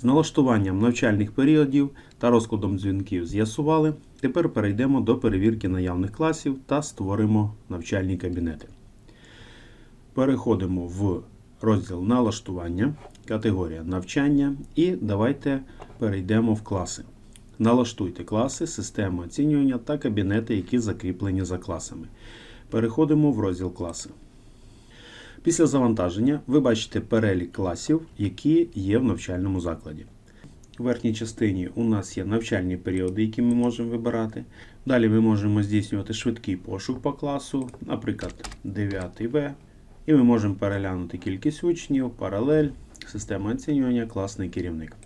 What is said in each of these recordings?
З налаштуванням навчальних періодів та розкладом дзвінків з'ясували. Тепер перейдемо до перевірки наявних класів та створимо навчальні кабінети. Переходимо в розділ налаштування, категорія навчання і давайте перейдемо в класи. Налаштуйте класи, систему оцінювання та кабінети, які закріплені за класами. Переходимо в розділ класи. Після завантаження ви бачите перелік класів, які є в навчальному закладі. У верхній частині у нас є навчальні періоди, які ми можемо вибирати. Далі ми можемо здійснювати швидкий пошук по класу, наприклад, 9 В. І ми можемо переглянути кількість учнів, паралель, система оцінювання, класний керівник.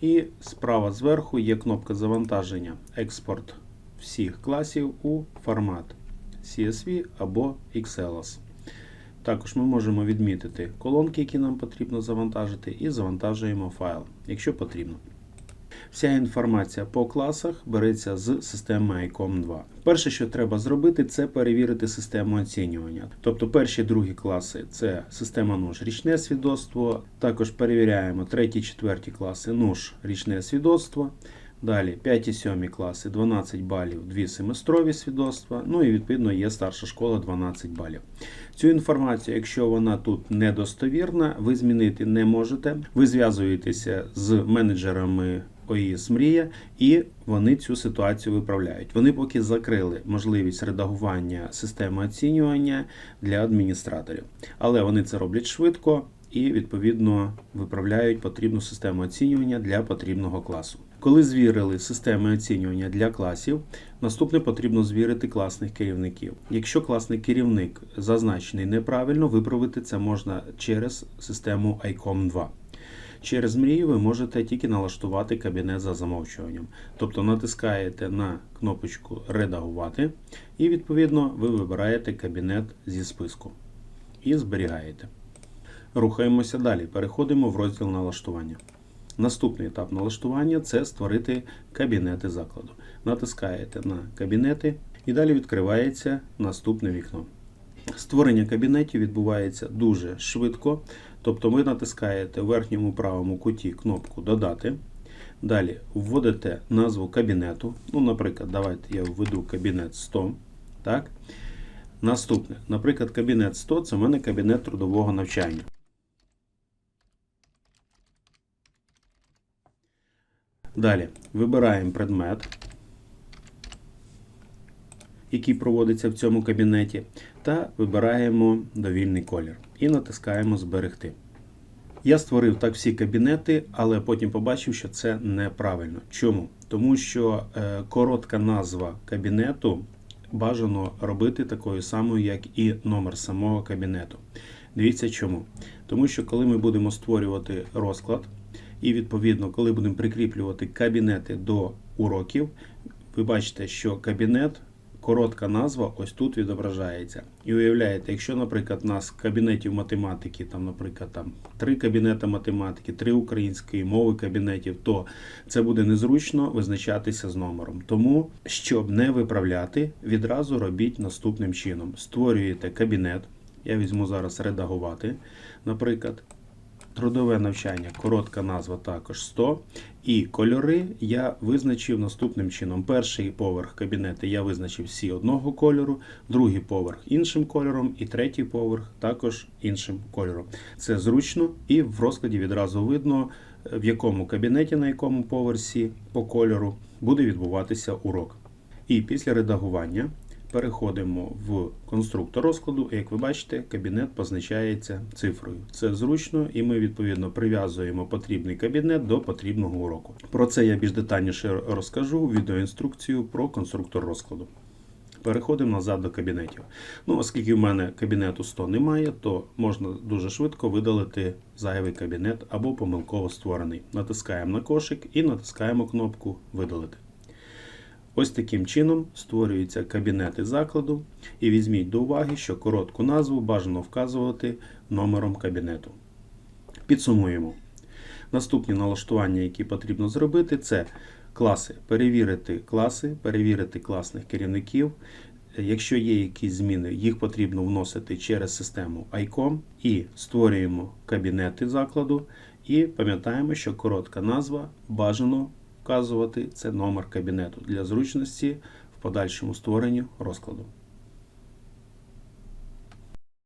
І справа зверху є кнопка завантаження експорт всіх класів у формат CSV або XLS. Також ми можемо відмітити колонки, які нам потрібно завантажити, і завантажуємо файл, якщо потрібно. Вся інформація по класах береться з системи ICOM 2. Перше, що треба зробити, це перевірити систему оцінювання. Тобто перші другі класи це система НУШ річне свідоцтво. Також перевіряємо треті, четверті класи НУШ річне свідоцтво. Далі 5 і 7 класи 12 балів, 2 семестрові свідоцтва. Ну і відповідно є старша школа 12 балів. Цю інформацію, якщо вона тут недостовірна, ви змінити не можете. Ви зв'язуєтеся з менеджерами ОІС Мрія, і вони цю ситуацію виправляють. Вони поки закрили можливість редагування системи оцінювання для адміністраторів, але вони це роблять швидко і відповідно виправляють потрібну систему оцінювання для потрібного класу. Коли звірили системи оцінювання для класів, наступне потрібно звірити класних керівників. Якщо класний керівник зазначений неправильно, виправити це можна через систему ICOM 2. Через мрію ви можете тільки налаштувати кабінет за замовчуванням. Тобто натискаєте на кнопочку Редагувати і, відповідно, ви вибираєте кабінет зі списку і зберігаєте. Рухаємося далі. Переходимо в розділ налаштування. Наступний етап налаштування це створити кабінети закладу. Натискаєте на кабінети і далі відкривається наступне вікно. Створення кабінетів відбувається дуже швидко. Тобто ви натискаєте в верхньому правому куті кнопку Додати. Далі вводите назву кабінету. Ну, Наприклад, давайте я введу кабінет 100. Так? Наступне, наприклад, кабінет 100 це в мене кабінет трудового навчання. Далі вибираємо предмет, який проводиться в цьому кабінеті, та вибираємо довільний колір і натискаємо Зберегти. Я створив так всі кабінети, але потім побачив, що це неправильно. Чому? Тому що е, коротка назва кабінету бажано робити такою самою, як і номер самого кабінету. Дивіться чому. Тому що коли ми будемо створювати розклад, і відповідно, коли будемо прикріплювати кабінети до уроків, ви бачите, що кабінет, коротка назва ось тут відображається. І уявляєте, якщо, наприклад, у нас кабінетів математики, там, наприклад, там три кабінети математики, три української мови кабінетів, то це буде незручно визначатися з номером. Тому, щоб не виправляти, відразу робіть наступним чином: створюєте кабінет. Я візьму зараз редагувати, наприклад. Трудове навчання, коротка назва також 100. І кольори я визначив наступним чином. Перший поверх кабінету я визначив всі одного кольору, другий поверх іншим кольором, і третій поверх також іншим кольором. Це зручно і в розкладі відразу видно, в якому кабінеті, на якому поверсі по кольору буде відбуватися урок. І після редагування Переходимо в конструктор розкладу, і як ви бачите, кабінет позначається цифрою. Це зручно, і ми відповідно прив'язуємо потрібний кабінет до потрібного уроку. Про це я більш детальніше розкажу відеоінструкцію про конструктор розкладу. Переходимо назад до кабінетів. Ну, Оскільки в мене кабінету 100 немає, то можна дуже швидко видалити зайвий кабінет або помилково створений. Натискаємо на кошик і натискаємо кнопку Видалити. Ось таким чином створюються кабінети закладу. І візьміть до уваги, що коротку назву бажано вказувати номером кабінету. Підсумуємо. Наступні налаштування, які потрібно зробити, це класи. Перевірити класи, перевірити класних керівників. Якщо є якісь зміни, їх потрібно вносити через систему ICOM і створюємо кабінети закладу. І пам'ятаємо, що коротка назва бажано вказувати це номер кабінету для зручності в подальшому створенні розкладу.